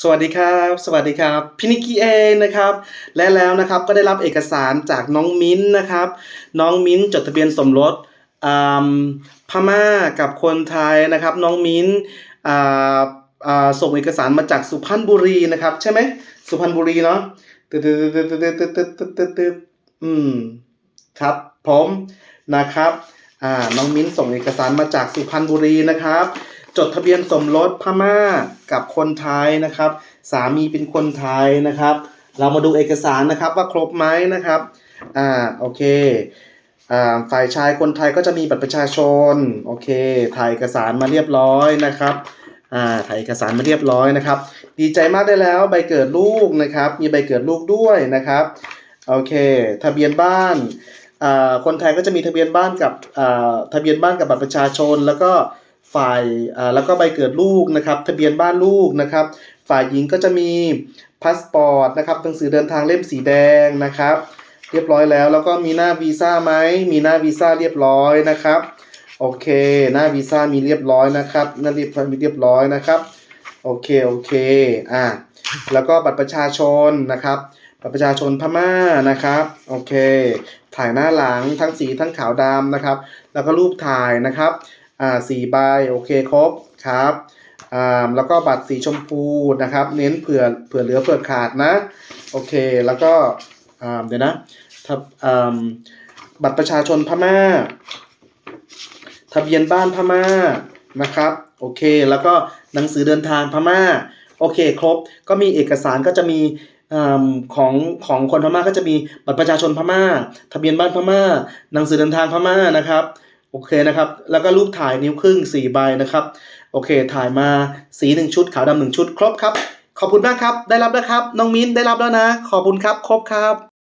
สวัสดีครับ สวัสดีครับพี่นิกกี้เองนะครับ และแล้วนะครับก็ได้รับเอกสารจากน้องมิ้นนะครับ น้องมิ้นจดทะเบียนสมรสอ่าพม่ากับคนไทยนะครับ น้องมิ้นอ่าอ่าส่งเอกสารมาจากสุพรรณบุรีนะครับ ใช่ไหมสุพรรณบุรีเนาะตึ๊ดตึ๊ดตึ๊ดตึ๊ดตึ๊ดตึ๊ดตึ๊ดตึ๊ดตึ๊ดอืมครับผมนะครับอ่าน้องมิ้นส่งเอกสารมาจากสุพรรณบุรีนะครับ จดทะเบียนสมรสพม่ากับคนไทยนะครับ สามีเป็นคนไทยนะครับ เรามาดูเอกสารนะครับว่าครบไหมนะครับอ่าโอเคอ่าฝ่ายชายคนไทยก็จะมีบัตรประชาชนโอเคถ่ายเอกสารมาเรียบร้อยนะครับอ่าถ่ายเอกสารมาเรียบร้อยนะครับ ดีใจมากได้แล้วใบเกิดลูกนะครับ มีใบเกิดลูกด้วยนะครับโอเค ทะเบียนบ้านอ่าคนไทยก็จะมีทะเบียนบ้านกับอ่าทะเบียนบ้านกับบัตรประชาชนแล้วก็ ฝ่ายแล้วก็ใบเกิดลูกนะครับทะเบียนบ้านลูกนะครับ ฝ่ายหญิงก็จะมีพาสปอร์ตนะครับหนังสือเดินทางเล่มสีแดงนะครับ เรียบร้อยแล้วแล้วก็มีหน้าวีซ่าไหมมีหน้าวีซ่าเรียบร้อยนะครับโอเค หน้าวีซ่ามีเรียบร้อยนะครับหน้าเรียบมีเรียบร้อยนะครับโอเคโอเคอ่าแล้วก็บัตรประชาชนนะครับบัตรประชาชนพม่านะครับโอเค ถ่ายหน้าหลังทั้งสีทั้งขาวดำนะครับ แล้วก็รูปถ่ายนะครับ อ่าสี่ใบโอเคครบครับอ่าแล้วก็บัตรสีชมพูนะครับ เน้นเผื่อเผื่อเหลือเผื่อขาดนะ โอเคแล้วก็อ่าเดี๋ยวนะทะอ่าบัตรประชาชนพม่า ทะเบียนบ้านพม่านะครับโอเค แล้วก็หนังสือเดินทางพม่าโอเคครบก็มีเอกสารก็จะมีอ่าของของคนพม่าก็จะมีบัตรประชาชนพม่า ทะเบียนบ้านพม่า หนังสือเดินทางพม่านะครับ โอเคนะครับ แล้วก็รูปถ่ายนิ้วครึ่งสี่ใบนะครับ โอเค ถ่ายมาสีหนึ่งชุด ขาวดำหนึ่งชุด ครบครับ ขอบคุณมากครับ ได้รับแล้วครับ น้องมิ้นได้รับแล้วนะ ขอบคุณครับ ครบครับ